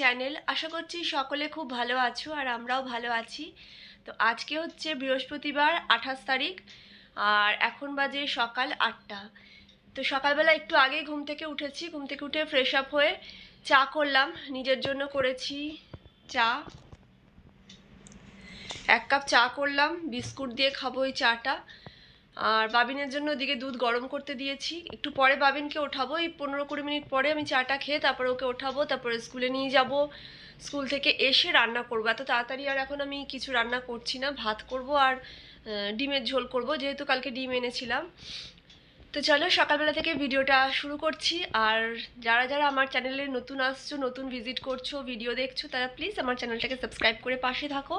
Channel আশা করছি সকলে খুব ভালো আছো আর আমরাও ভালো আছি। তো আজকে হচ্ছে বৃহস্পতিবার, আঠাশ তারিখ, আর এখন বাজে সকাল আটটা। তো সকালবেলা একটু আগে ঘুম থেকে উঠেছি, ঘুম থেকে উঠে ফ্রেশ আপ হয়ে চা করলাম, নিজের জন্য করেছি চা। এক কাপ চা করলাম, বিস্কুট দিয়ে খাব এই চাটা। আর বাবিনের জন্য ওদিকে দুধ গরম করতে দিয়েছি। একটু পরে বাবিনকে ওঠাবো, এই পনেরো কুড়ি মিনিট পরে আমি চাটা খেয়ে তারপরে ওকে ওঠাবো, তারপরে স্কুলে নিয়ে যাব। স্কুল থেকে এসে রান্না করব। এত তাড়াতাড়ি আর এখন আমি কিছু রান্না করছি না, ভাত করব আর ডিমের ঝোল করব, যেহেতু কালকে ডিম এনেছিলাম। তো চলো, সকালবেলা থেকে ভিডিওটা শুরু করছি। আর যারা যারা আমার চ্যানেলে নতুন আসছো, নতুন ভিজিট করছ, ভিডিও দেখছ, তারা প্লিজ আমার চ্যানেলটাকে সাবস্ক্রাইব করে পাশে থাকো।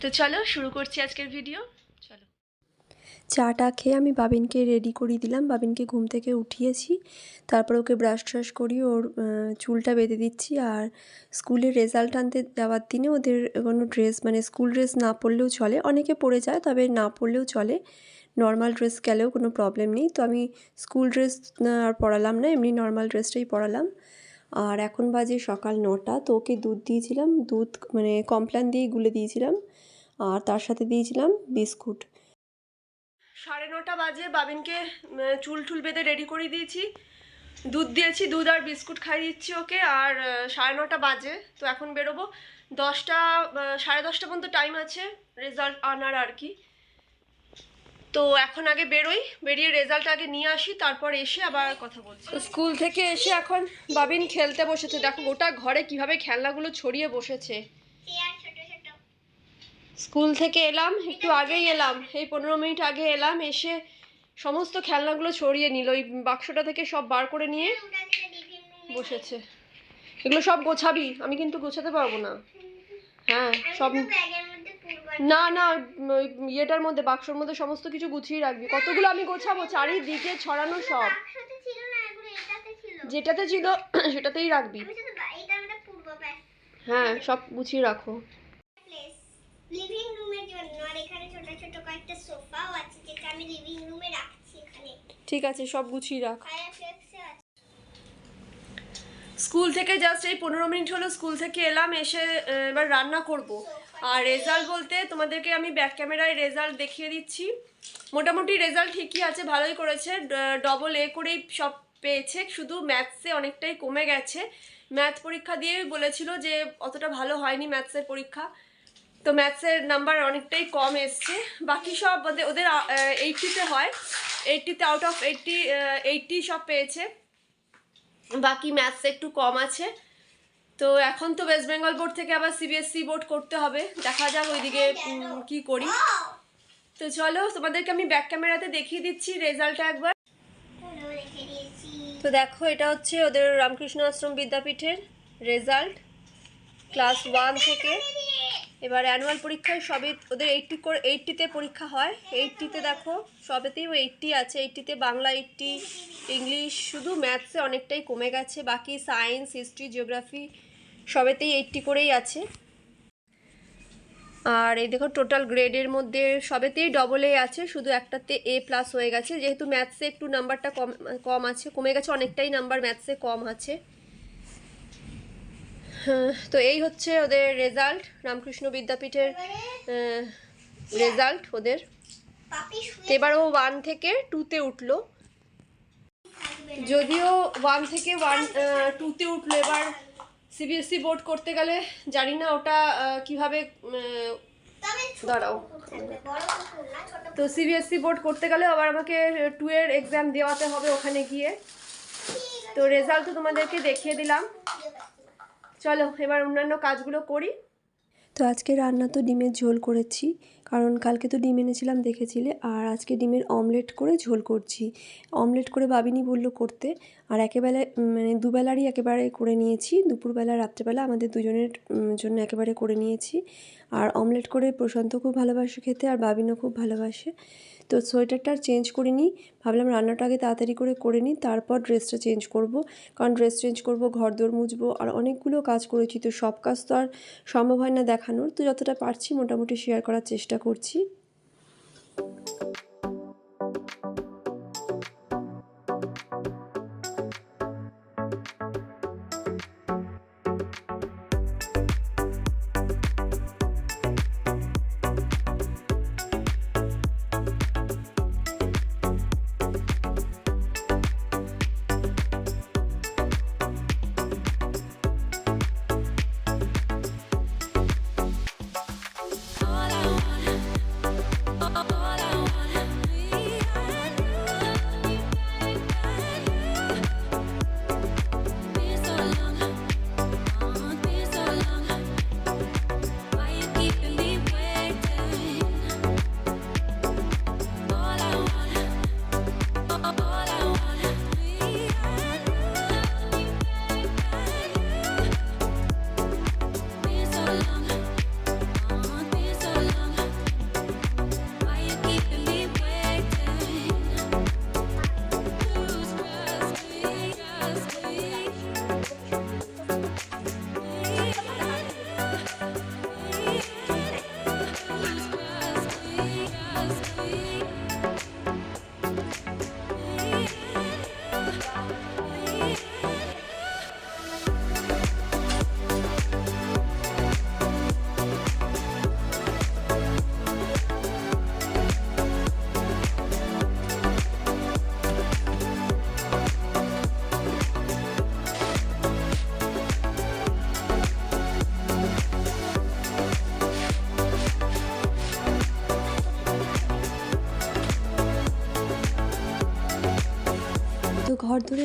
তো চলো, শুরু করছি আজকের ভিডিও। চলো। চাটা খেয়ে আমি বাবিনকে রেডি করিয়ে দিলাম। বাবিনকে ঘুম থেকে উঠিয়েছি। তারপর ওকে ব্রাশ ট্রাশ করিয়ে ওর চুলটা বেঁধে দিচ্ছি। আর স্কুলের রেজাল্ট আনতে যাওয়ার দিনে ওদের কোনো ড্রেস মানে স্কুল ড্রেস না পরলেও চলে। অনেকে পরে যায়, তবে না পরলেও চলে। নর্মাল ড্রেস গেলেও কোনো প্রবলেম নেই। তো আমি স্কুল ড্রেস আর পরালাম না, এমনি নর্মাল ড্রেসটাই পরালাম। আর এখন বাজে সকাল নটা। তো ওকে দুধ দিয়েছিলাম। দুধ মানে কমপ্ল্যান দিয়ে গুলে দিয়েছিলাম। আর তার সাথে দিয়েছিলাম বিস্কুট। সাড়ে নটা বাজে বাবিনকে চুল টুল বেঁধে রেডি করে দিয়েছি। দুধ দিয়েছি দুধ আর বিস্কুট খাইয়ে দিচ্ছি ওকে আর সাড়ে নটা বাজে তো এখন বেরোবো। দশটা সাড়ে দশটা পর্যন্ত টাইম আছে রেজাল্ট আনার আর কি। তো এখন আগে বেরোই বেরিয়ে রেজাল্ট আগে নিয়ে আসি তারপর এসে আবার কথা বলছি। স্কুল থেকে এসে এখন বাবিন খেলতে বসেছে। দেখো গোটা ঘরে কীভাবে খেলনাগুলো ছড়িয়ে বসেছে। স্কুল থেকে এলাম একটু আগেই এলাম। এই পনেরো মিনিট আগে এলাম এসে সমস্ত খেলনাগুলো ছড়িয়ে নিল। ওই বাক্সটা থেকে সব বার করে নিয়ে বসেছে। এগুলো সব গোছাবি আমি কিন্তু গোছাতে পারব না। হ্যাঁ সব না না ওই ইয়েটার মধ্যে বাক্সর মধ্যে সমস্ত কিছু গুছিয়ে রাখবি। কতগুলো আমি গোছাবো? চারিদিকে ছড়ানো সব। যেটাতে ছিল সেটাতেই রাখবি। হ্যাঁ সব গুছিয়ে রাখো। লিভিং রুমের জন্য আর এখানে ছোট ছোট কয়েকটা সোফাও আছে যেটা আমি লিভিং রুমে রাখছি এখানে। ঠিক আছে সব গুছিয়ে রাখ। স্কুল থেকে জাস্ট এই পনেরো মিনিট হলো স্কুল থেকে এলাম এসে এবার রান্না করব। আর রেজাল্ট বলতে তোমাদেরকে আমি ব্যাক ক্যামেরায় রেজাল্ট দেখিয়ে দিচ্ছি। মোটামুটি রেজাল্ট ঠিকই আছে ভালোই করেছে। ডবল এ করেই সব পেয়েছে শুধু ম্যাথসে অনেকটাই কমে গেছে। ম্যাথ পরীক্ষা দিয়ে বলেছিল যে অতটা ভালো হয়নি ম্যাথসের পরীক্ষা। তো ম্যাথসের নাম্বার অনেকটাই কম এসছে। বাকি সব ওদের এইটটিতে হয়। এইটটিতে আউট অফ এইটটি এইটটি সব পেয়েছে। বাকি ম্যাথস একটু কম আছে। তো এখন তো ওয়েস্ট বেঙ্গল বোর্ড থেকে আবার সিবিএসসি বোর্ড করতে হবে। দেখা যাক ওইদিকে কি করি। তো চলো, তোমাদেরকে আমি ব্যাক ক্যামেরাতে দেখিয়ে দিচ্ছি রেজাল্টটা একবার। তো দেখো, এটা হচ্ছে ওদের রামকৃষ্ণ আশ্রম বিদ্যাপীঠের রেজাল্ট ক্লাস ওয়ান থেকে। এবার অ্যানুয়াল পরীক্ষায় সবই ওদের এইটটি করে এইটটিতে পরীক্ষা হয়। এইটটিতে দেখো সবেতেই এইটটি আছে। এইটটিতে বাংলা এইটটি ইংলিশ শুধু ম্যাথসে অনেকটাই কমে গেছে। বাকি সায়েন্স হিস্ট্রি জিওগ্রাফি সবেতেই এইটটি করেই আছে। আর এই দেখো টোটাল গ্রেডের মধ্যে সবেতেই ডবল এ আছে। শুধু একটাতে এ প্লাস হয়ে গেছে। যেহেতু ম্যাথসে একটু নাম্বারটা কম কম আছে, কমে গেছে, অনেকটাই নাম্বার ম্যাথসে কম আছে। তো এই হচ্ছে ওদের রেজাল্ট রামকৃষ্ণ বিদ্যাপীঠের রেজাল্ট ওদের। এবার ও ওয়ান থেকে টুতে উঠল। যদিও ওয়ান থেকে ওয়ান টুতে উঠল, এবার সিবিএসসি বোর্ড করতে গেলে জানি না ওটা কীভাবে দাঁড়াও। তো সিবিএসসি বোর্ড করতে গেলে আবার আমাকে টু এর এক্সাম দেওয়াতে হবে ওখানে গিয়ে। তো রেজাল্ট তো তোমাদেরকে দেখিয়ে দিলাম। চলো, এবার অন্যান্য কাজগুলো করি। তো আজকে রান্না তো ডিমের ঝোল করেছি, কারণ কালকে তো ডিম এনেছিলাম, দেখেছিলে, আর আজকে ডিমের অমলেট করে ঝোল করছি। অমলেট করে বাবিনি বলল করতে, আর একেবারে মানে দুবেলারই একেবারে করে নিয়েছি, দুপুরবেলা, রাত্রেবেলা আমাদের দুজনের জন্য একেবারে করে নিয়েছি। আর অমলেট করে প্রশান্ত খুব ভালোবাসে খেতে, আর বাবিনও খুব ভালোবাসে। তো সোয়েটারটা আর চেঞ্জ নিই। ভাবলাম রান্নাটা আগে তাড়াতাড়ি করে করে নিই, তারপর ড্রেসটা চেঞ্জ করব। কারণ ড্রেস চেঞ্জ করব ঘর দোর মুছবো আর অনেকগুলো কাজ করেছি তো সব কাজ তো আর সম্ভব হয় না দেখানোর। তো যতটা পারছি মোটামুটি শেয়ার করার চেষ্টা করছি।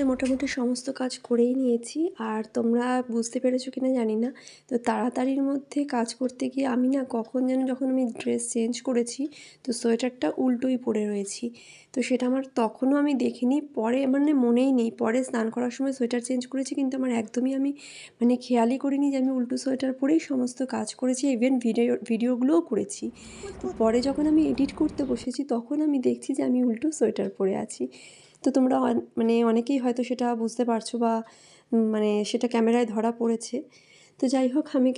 ঘর মোটামুটি সমস্ত কাজ করেই নিয়েছি। আর তোমরা বুঝতে পেরেছ কি না জানি না। তো তাড়াতাড়ির মধ্যে কাজ করতে গিয়ে আমি না কখন যেন যখন আমি ড্রেস চেঞ্জ করেছি, তো সোয়েটারটা উল্টোই পরে রয়েছি। তো সেটা আমার তখনও আমি দেখিনি, পরে মানে মনেই নেই। পরে স্নান করার সময় সোয়েটার চেঞ্জ করেছি, কিন্তু আমার একদমই আমি মানে খেয়ালই করিনি যে আমি উল্টো সোয়েটার পরেই সমস্ত কাজ করেছি ইভেন ভিডিও ভিডিওগুলোও করেছি। তো পরে যখন আমি এডিট করতে বসেছি, তখন আমি দেখছি যে আমি উল্টো সোয়েটার পরে আছি। তো তোমরা মানে অনেকেই হয়তো সেটা বুঝতে পারছ বা মানে সেটা ক্যামেরায় ধরা পড়েছে। তো যাই হোক, আমি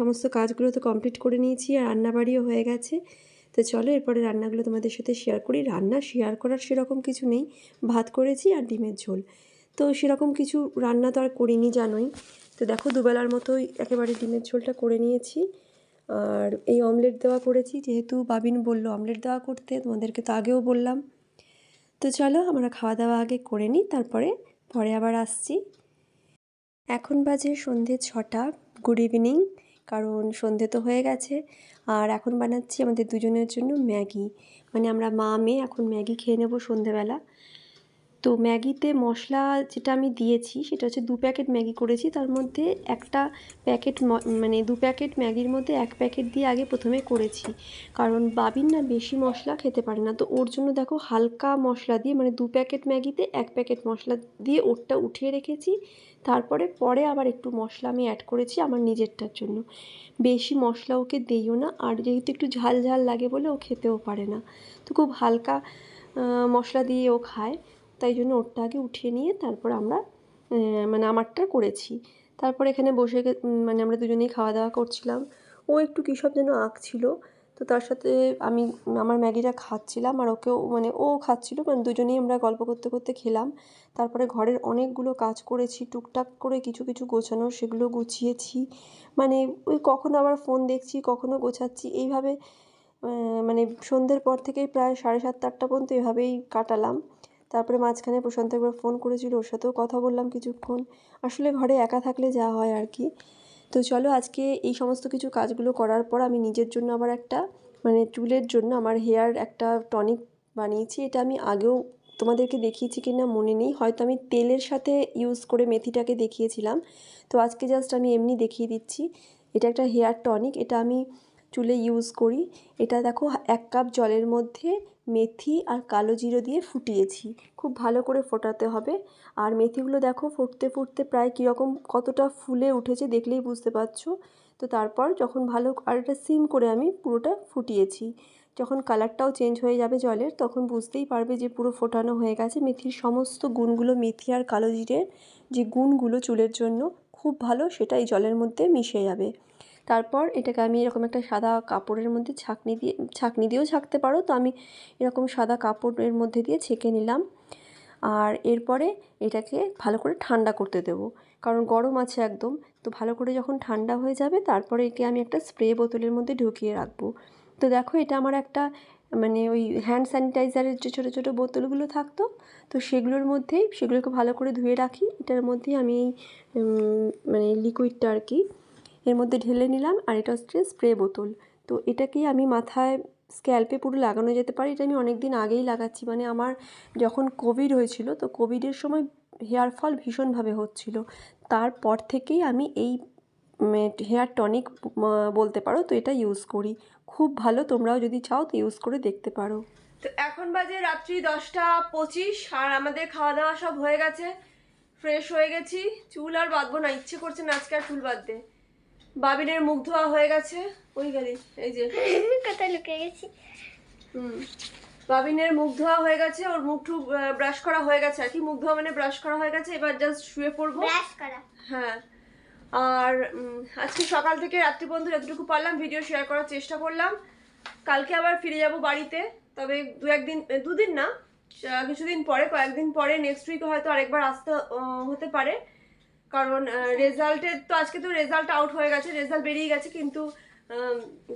সমস্ত কাজগুলো তো কমপ্লিট করে নিয়েছি আর রান্নাবাড়িও হয়ে গেছে। তো চলো, এরপরে রান্নাগুলো তোমাদের সাথে শেয়ার করি। রান্না শেয়ার করার সেরকম কিছু নেই। ভাত করেছি আর ডিমের ঝোল। তো সেরকম কিছু রান্না তো আর করিনি, জানোই। তো দেখো, দুবেলার মতোই একেবারে ডিমের ঝোলটা করে নিয়েছি। আর এই অমলেট দেওয়া করেছি। যেহেতু বাবিন বলল অমলেট দেওয়া করতে, তোমাদেরকে তো আগেও বললাম। তো চলো আমরা খাওয়া দাওয়া আগে করে নিই, তারপরে, পরে আবার আসছি। এখন বাজে সন্ধে ছটা। গুড ইভিনিং কারণ সন্ধে তো হয়ে গেছে। আর এখন বানাচ্ছি আমাদের দুজনের জন্য ম্যাগি। মানে আমরা মা, মেয়ে এখন ম্যাগি খেয়ে নেব সন্ধেবেলা। তো ম্যাগিতে মশলা যেটা আমি দিয়েছি, সেটা হচ্ছে দু প্যাকেট ম্যাগি করেছি। তার মধ্যে একটা প্যাকেট মানে দু প্যাকেট ম্যাগির মধ্যে এক প্যাকেট দিয়ে আগে প্রথমে করেছি। কারণ বাবিন না বেশি মশলা খেতে পারে না। তো ওর জন্য দেখো হালকা মশলা দিয়ে মানে দু প্যাকেট ম্যাগিতে এক প্যাকেট মশলা দিয়ে ওরটা উঠিয়ে রেখেছি। তারপরে পরে আবার একটু মশলা আমি অ্যাড করেছি আমার নিজেরটার জন্য। বেশি মশলা ওকে দেইও না, আর যেহেতু একটু ঝাল ঝাল লাগে বলে ও খেতেও পারে না। তো খুব হালকা মশলা দিয়ে ও খায়। তাই জন্য ওরটা আগে উঠিয়ে নিয়ে তারপর আমরা মানে আমারটা করেছি। তারপর এখানে বসে মানে আমরা দুজনেই খাওয়া দাওয়া করছিলাম। ও একটু কী সব যেন আঁকছিল তো তার সাথে আমি, আমার ম্যাগিটা খাচ্ছিলাম আর ওকেও মানে ও খাচ্ছিল মানে দুজনেই আমরা গল্প করতে করতে খেলাম। তারপরে ঘরের অনেকগুলো কাজ করেছি, টুকটাক করে কিছু কিছু গোছানো, সেগুলো গুছিয়েছি। মানে ওই কখনো আবার ফোন দেখছি, কখনো গোছাচ্ছি, এইভাবে মানে সন্ধ্যের পর থেকেই প্রায় সাড়ে সাতটা আটটা পর্যন্ত এভাবেই কাটালাম। তারপরে মাঝখানে প্রশান্ত একবার ফোন করেছিল, ওর সাথেও কথা বললাম কিছুক্ষণ। আসলে ঘরে একা থাকলে যা হয় আর কি। তো চলো আজকে এই সমস্ত কিছু কাজগুলো করার পর আমি নিজের জন্য আবার একটা মানে চুলের জন্য আমার হেয়ার একটা টনিক বানিয়েছি। এটা আমি আগেও তোমাদেরকে দেখিয়েছি কি না মনে নেই। হয়তো আমি তেলের সাথে ইউজ করে মেথিটাকে দেখিয়েছিলাম। তো আজকে জাস্ট আমি এমনি দেখিয়ে দিচ্ছি। এটা একটা হেয়ার টনিক এটা আমি চুলে ইউজ করি। এটা দেখো এক কাপ জলের মধ্যে মেথি আর কালো জিরে দিয়ে ফুটিয়েছি। খুব ভালো করে ফোটাতে হবে। আর মেথিগুলো দেখো ফুটতে ফুটতে প্রায় কীরকম কতটা ফুলে উঠেছে দেখলেই বুঝতে পারছ। তো তারপর যখন ভালো আর এটা সিম করে আমি পুরোটা ফুটিয়েছি। যখন কালারটাও চেঞ্জ হয়ে যাবে জলের, তখন বুঝতেই পারবে যে পুরো ফোটানো হয়ে গেছে। মেথির সমস্ত গুণগুলো মেথি আর কালো জিরের যে গুণগুলো চুলের জন্য খুব ভালো সেটা এই জলের মধ্যে মিশে যাবে। তারপর এটাকে আমি এরকম একটা সাদা কাপড়ের মধ্যে ছাঁকনি দিয়ে, ছাঁকনি দিয়েও ছাঁকতে পারো। তো আমি এরকম সাদা কাপড়ের মধ্যে দিয়ে ছেঁকে নিলাম। আর এরপরে এটাকে ভালো করে ঠান্ডা করতে দেবো। কারণ গরম আছে একদম। তো ভালো করে যখন ঠান্ডা হয়ে যাবে, তারপরে একে আমি একটা স্প্রে বোতলের মধ্যে ঢুকিয়ে রাখব। তো দেখো, এটা আমার একটা মানে ওই হ্যান্ড স্যানিটাইজারের যে ছোটো ছোটো বোতলগুলো থাকতো, তো সেগুলোর মধ্যেই, সেগুলোকে ভালো করে ধুয়ে রাখি। এটার মধ্যেই আমি এই মানে লিকুইডটা আর কি এর মধ্যে ঢেলে নিলাম আর এটা হচ্ছে স্প্রে বোতল। তো এটাকেই আমি মাথায় স্ক্যাল্পে পুরো লাগানো যেতে পারে, এটা আমি অনেক দিন আগেই লাগাচ্ছি। মানে আমার যখন কোভিড হয়েছিল, তো কোভিডের সময় হেয়ার ফল ভীষণভাবে হচ্ছিল। তারপর থেকেই আমি এই হেয়ার টনিক বলতে পারো, তো এটা ইউজ করি। খুব ভালো, তোমরাও যদি চাও তো ইউজ করে দেখতে পারো। তো এখন বাজে রাত্রি দশটা পঁচিশ, আর আমাদের খাওয়া দাওয়া সব হয়ে গেছে। ফ্রেশ হয়ে গেছি, চুল আর বাঁধবো না, ইচ্ছে করছে না আজকে আর চুল বাঁধতে। বাবিনের মুখ ধোয়া হয়ে গেছে। ওই গেলি এই যে। কোথায় লুকিয়ে গেছি? হুম। বাবিনের মুখ ধোয়া হয়ে গেছে ওর মুখ টুক ব্রাশ করা হয়ে গেছে। আর কি মুখ ধোয়া মানে ব্রাশ করা হয়ে গেছে এবার জাস্ট শুয়ে পড়ব। ব্রাশ করা। হ্যাঁ। আর আজকে সকাল থেকে রাত্রি পর্যন্ত যতটুকু পারলাম ভিডিও শেয়ার করার চেষ্টা করলাম। কালকে আবার ফিরে যাব বাড়িতে। তবে দু একদিন দুদিন না কিছুদিন পরে কয়েকদিন পরে নেক্সট উইক হয়তো আরেকবার আসতে হতে পারে। কারণ রেজাল্টের তো আজকে তো রেজাল্ট আউট হয়ে গেছে রেজাল্ট বেরিয়ে গেছে, কিন্তু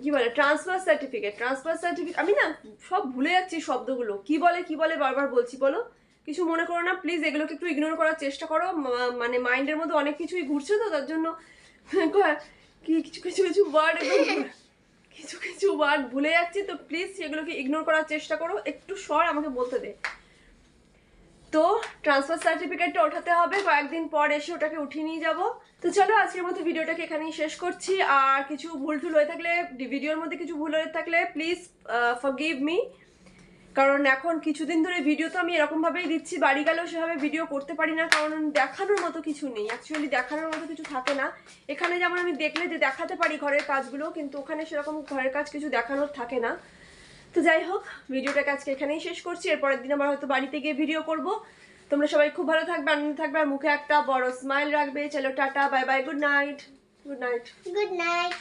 কি বলে ট্রান্সফার সার্টিফিকেট ট্রান্সফার সার্টিফিকেট আমি না সব ভুলে যাচ্ছি শব্দগুলো। কি বলে কি বলে বারবার বলছি, বলো? কিছু মনে করো না প্লিজ এগুলোকে একটু ইগনোর করার চেষ্টা করো মানে মাইন্ডের মধ্যে অনেক কিছুই ঘুরছে তো, তার জন্য কি কিছু কিছু কিছু ওয়ার্ড কিছু কিছু ওয়ার্ড ভুলে যাচ্ছি, তো প্লিজ সেগুলোকে ইগনোর করার চেষ্টা করো, একটু স্বর আমাকে বলতে দে। তো ট্রান্সফার সার্টিফিকেটটা ওঠাতে হবে। কয়েকদিন পর এসে ওটাকে উঠিয়ে নিয়ে যাব। তো চলো, আজকের মতো ভিডিওটাকে এখানেই শেষ করছি। আর কিছু ভুল টুল হয়ে থাকলে, ভিডিওর মধ্যে কিছু ভুল হয়ে থাকলে প্লিজ ফরগিভ মি কারণ এখন কিছুদিন ধরে ভিডিও তো আমি এরকমভাবেই দিচ্ছি। বাড়ি গেলেও সেভাবে ভিডিও করতে পারি না। কারণ দেখানোর মতো কিছু নেই। অ্যাকচুয়ালি দেখানোর মতো কিছু থাকে না। এখানে যেমন আমি দেখলে যে দেখাতে পারি ঘরের কাজগুলো, কিন্তু ওখানে সেরকম ঘরের কাজ কিছু দেখানোর থাকে না। তো যাই হোক, ভিডিওটাকে আজকে এখানেই শেষ করছি। এরপরের দিন আবার হয়তো বাড়িতে গিয়ে ভিডিও করব। তোমরা সবাই খুব ভালো থাকবে, আনন্দ থাকবে, আর মুখে একটা বড় স্মাইল রাখবে। চলো tata bye bye good night good night good night